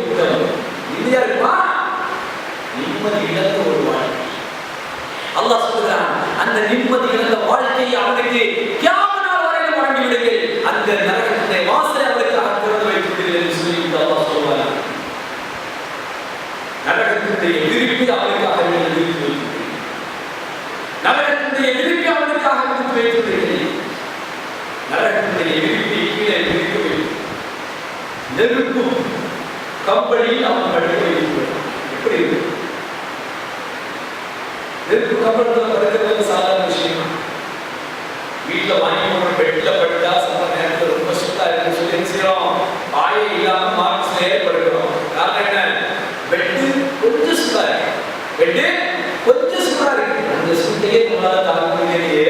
புகை மூட்டம் இருப்பா நிம்மதி இழந்த ஒரு வாழ்க்கை அல்லாஹ் சொல்கிறான் அந்த நிம்மதி இழந்த வாழ்க்கையை அவனுக்கு சாதாரண விஷயம். வீட்டில் வாங்கி போன பெட்டில் படுத்தா சில நேரத்தில் ரொம்ப சுத்தா இருக்குன்னு சொல்லி என்ன செய்யறோம் பாயை இல்லாம படுக்கிறோம் காரணம் என்ன? பெட்டு கொஞ்சம் சுத்தா இருக்கு. பெட்டு கொஞ்சம் சுத்தா இருக்கு. அந்த சுத்தையே நம்மளால தாங்க முடியலையே.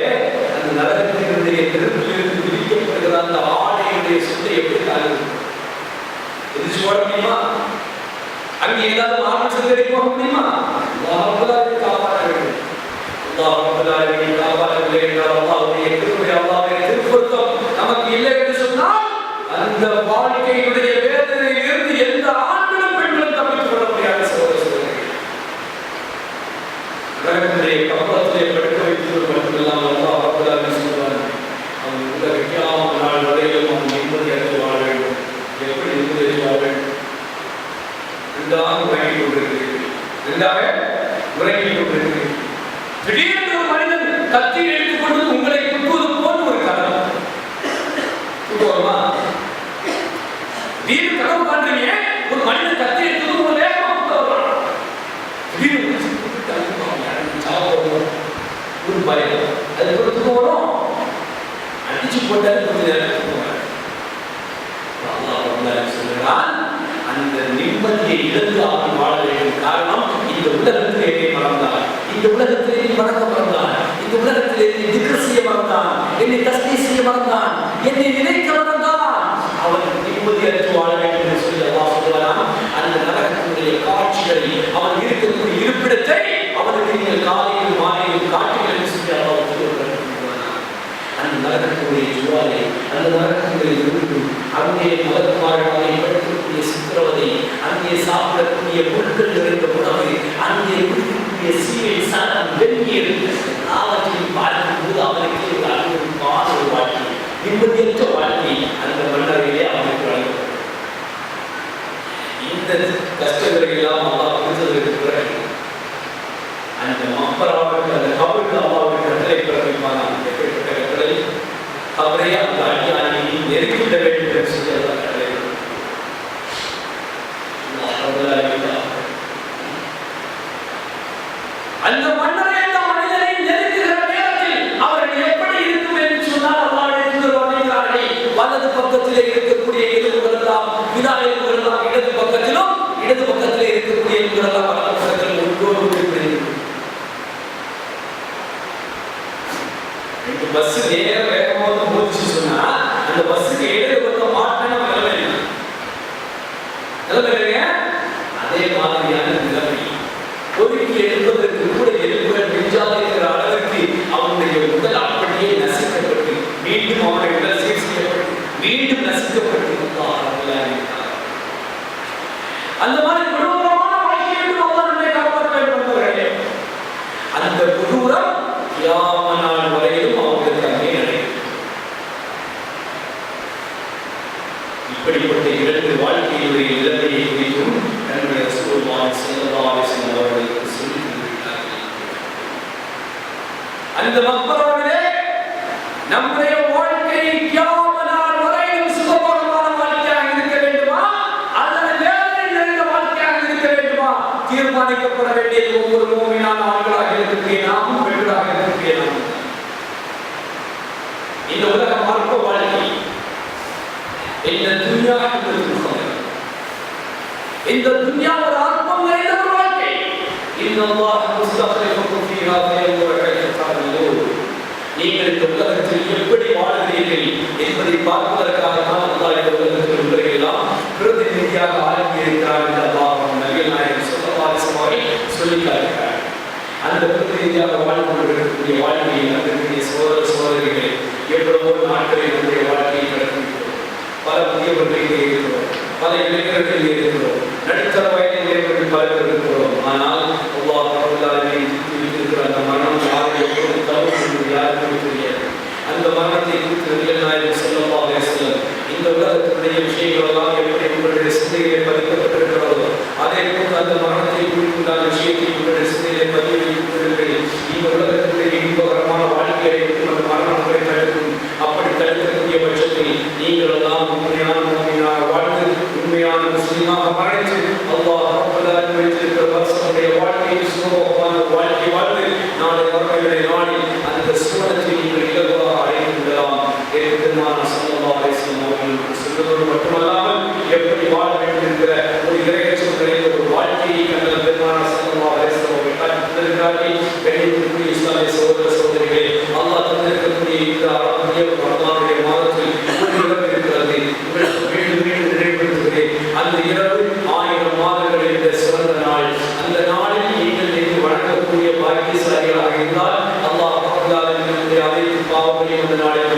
அந்த நரகத்தினுடைய நெருப்பிலிருந்து விரிக்கப்படுகிற அந்த ஆடையுடைய சுத்தை எப்படி தாங்குது எதிர்த்து முடியுமா? அங்கே ஏதாவது மாற்றம் தேடி முடியுமா அல்லாஹ் காப்பாற்ற வேண்டும் அல்லாஹ் ரப்பல் ஆலமீன் காப்பாற்றவில்லை என்றால் கிருபை நமக்கு இல்லை என்று சொன்னால் அந்த வாழ்க்கையினுடைய வேதனையில் இருந்து எந்த ஆண்களும் பெண்களும் தப்பித்துக் கொள்ள முடியாத சகோதர சகோதரிகளே படுக்க வைத்தது மட்டுமில்லாமல் சொல்வார் அவன் நாள் வரையிலும் அவன் வாழ வேண்டும் எப்படி நிம்மதியாக வாழ வேண்டும் ரெண்டாக உறங்கிக் கொண்டிருக்கிறேன். ரெண்டாக உறங்கிக் கொண்டிருக்கிறேன். திடீரென்று ஒரு மனிதன் கத்தி எடுத்துக்கொண்டு உங்களை குத்துவது போன்ற ஒரு கனவு தூக்கமா திடீர்னு கனவு காண்றீங்க ஒரு மனிதன் கத்தி வேகமா திடீர்னு ஒரு பயம் அது ஒரு வரும் அடிச்சு போட்டாலும் கொஞ்ச நேரம் அந்த நிம்மதியை இழந்து அவன் வாழ வேண்டும் காரணம் இந்த உலகத்திலே மறந்தார் இந்த உலகத்திலே நீ வணக்க மறந்தான். இந்த உலகத்திலே நீ திக்ர் செய்ய மறந்தான். என்னை தஸ்தி செய்ய மறந்தான். என்னை நினைக்க மறந்தான். அவன் நிம்மதியற்று வாழ வேண்டும் என்று சொல்லி அல்லா சொல்கிறான் அந்த நரகத்தினுடைய காட்சிகளை அவன் இருக்கக்கூடிய இருப்பிடத்தை அவனுக்கு நீங்கள் காலையில் மாலையில் காட்டுங்கள் என்று சொல்லி அல்லா அந்த நரகத்தினுடைய ஜுவாலை அந்த நரகத்தினுடைய இருப்பு அங்கே மலக்குமாரர்களை படுத்தக்கூடிய சித்திரவதை அங்கே சாப்பிடக்கூடிய பொருட்கள் நிறைந்த உணவு அங்கே குடிக்கக்கூடிய சீரை சனம் வெந்நீர் எல்லாவற்றையும் பார்க்கும்போது அவருக்கு ஒரு அற்புதமான ஒரு வாழ்க்கை. நிம்மதியற்ற வாழ்க்கை அந்த மன்னரையிலே அவனுக்கு வழங்கப்படும் இந்த கஷ்டங்களை எல்லாம் அல்லா புரிஞ்சதற்கு பிறகு அந்த மப்பராவுக்கு அந்த கபருக்கு அம்மாவுக்கு கட்டளை பிறப்பிப்பானா எப்படிப்பட்ட கட்டளை அவரே அந்த அடியானை நெருக்கிவிட வேண்டும் என்று சொல்லி அல்லாஹ் கட்டளை அல்லாஹ் ரப்பல் ஆலமீன். அந்த மன்னரை அந்த மனிதனை நெருக்குகிற நேரத்தில் அவர்கள் எப்படி இருக்கும் என்று சொன்னால் அல்லாஹ்வுடைய தூதர் வர்ணிக்கிறார்கள். வலது பக்கத்திலே இருக்கக்கூடிய எலும்புகள் வினா இடது பக்கத்திலும் இடது பக்கத்திலே இருக்கக்கூடிய எலும்புகள் வலது பக்கத்தில் ஒன்றோடு பஸ் நேர வேகமா சொன்னா அந்த பஸ்ஸுக்கு இடது பக்கம் மாட்டினா நிலைமை நிலைமை அதே மாதிரியான நிலைமை. ஒதுக்கி மீண்டும் நசுக்கப்பட்டு அந்த மாதிரி கொடூரமான வாழ்க்கையை விட்டு அல்லாஹ் நம்மை காப்பாற்ற அந்த கொடூரம் கியாம நாள் வரையிலும் அவங்களுக்கு அங்கே நடைபெறும் இப்படிப்பட்ட இரண்டு வாழ்க்கையுடைய நிலைமையை குறித்தும் தன்னுடைய அவர்களுக்கு சொல்லி அந்த நம்முடைய வாழ்க்கை கியாம தீர்மானிக்கப்பட வேண்டிய ஒவ்வொரு மூமினான ஆண்களாக இருக்கக்கூடிய நாமும் பெண்களாக இருக்கக்கூடிய இந்த உலக மார்க்க வாழ்க்கை இந்த துன்யா இந்த துன்யா ஒரு ஆத்மம் நிறைந்த ஒரு வாழ்க்கை. இந்த நீங்கள் இந்த உலகத்தில் எப்படி வாழ்கிறீர்கள் என்பதை பார்ப்பதற்காக தான் இந்த உலகத்தில் உங்களை எல்லாம் பிரதிநிதியாக ஆழ்ந்திருக்கிறார்கள் சொல்லவாசமாய் அந்த வாழ்ந்து கொண்டிருக்கக்கூடிய வாழ்க்கையில் அன்றைய சோதர சோதரிகளை எவ்வளவோ நாட்களை நம்முடைய வாழ்க்கையை பல முதியவர்களிலே இருக்கிறோம் பல இளைஞர்களிலே இருக்கிறோம் நடுத்தர வயதிலே பல பேர் இருக்கிறோம் ஆனால் இருக்கிற அந்த மரணம் யாரை எப்போது யாருக்கும் தெரியாது. அந்த மரணத்தை குறித்து இந்த உலகத்தினுடைய விஷயங்கள் எல்லாம் எப்படி உங்களுடைய சிந்தையிலே பதிக்கப்பட்டிருக்கிறதோ அதே போன்று அந்த மரணத்தை குறித்துள்ள விஷயத்தை உங்களுடைய சிந்தையிலே பதிய வைத்திருக்கிறீர்கள் இந்த இன்பகரமான வாழ்க்கையை அந்த உங்களை தடுக்கும். அப்படி தடுக்கக்கூடிய பட்சத்தில் நீங்கள் எல்லாம் உண்மையாக കൊണ്ട് നാളെ